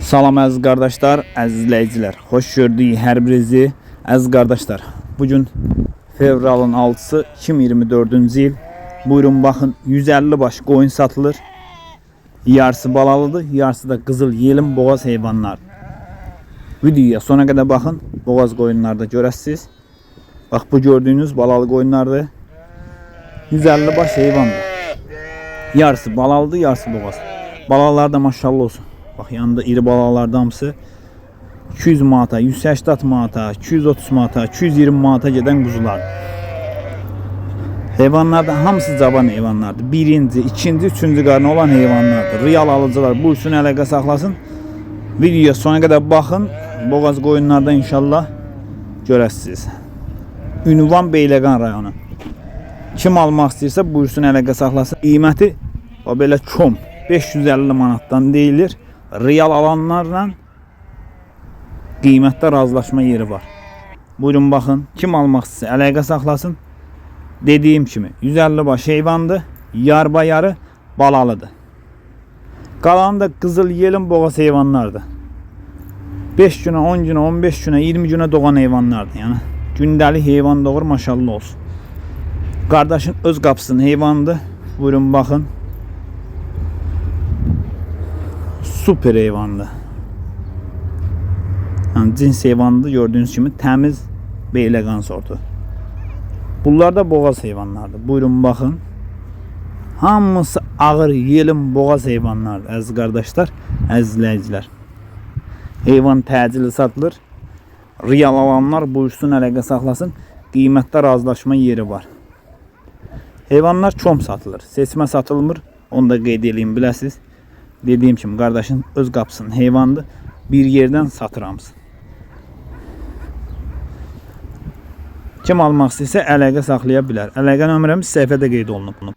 Salam əziz qardaşlar, əziz izləyicilər. Xoş gördük hər birinizi. Əziz qardaşlar, bu gün fevralın 6-sı 2024-cü il. Buyurun baxın, 150 baş qoyun satılır. Yarısı balalıdır, yarısı da qızıl yelin boğaz heyvanlar. Videoya sona qədər baxın, boğaz qoyunlarda görəsiniz. Bax bu gördüyünüz balalı qoyunlardır. 150 baş heyvandır. Yarısı balalıdır, yarısı boğaz. Balalar da maşallah olsun. Bax yanında iri balalardan hamısı 200 manata, 180 manata, 230 manata, 220 manata gedən quzular. Heyvanlar da hamısı cavan heyvanlardır. Birinci, ikinci, üçüncü qarnı olan heyvanlardır. Real alıcılar bu üçün əlaqə saxlasın. Videoya sona qədər baxın. Boğaz qoyunlarda inşallah görəsiniz. Ünvan Beyləqan rayonu. Kim almaq istəyirsə buyursun əlaqə saxlasın. Qiyməti o belə kom 550 manatdan deyilir. Real alanlarla qiymətdə razılaşma yeri var. Buyurun baxın. Kim almaq istəyirsə əlaqə saxlasın. Dediyim kimi 150 baş heyvandır. Yarba yarı balalıdır. Qalan da qızıl yelin boğaz heyvanlardır. 5 günə, 10 günə, 15 günə, 20 günə doğan heyvanlardır. Yəni gündəlik heyvan doğur maşallah olsun. Qardaşın öz qapısının heyvanıdır. Buyurun baxın. Super heyvandır. Yəni cins heyvandır gördüyünüz kimi təmiz beyləqan sortu. Bunlar da boğaz heyvanlardır. Buyurun baxın. Hamısı ağır, yelin boğaz heyvanlardır əziz qardaşlar, əziz izləyicilər. Heyvan təcili satılır. Real alanlar buyursun əlaqə saxlasın. Qiymətdə razılaşma yeri var. Heyvanlar çom satılır. Seçmə satılmır. Onu da qeyd edeyim biləsiniz. Dediyim kimi qardaşın öz qapısının heyvandır. Bir yerdən satır hamısı. Kim almaq istəyirsə əlaqə saxlaya bilər. Əlaqə nömrəmiz səhifədə qeyd olunub.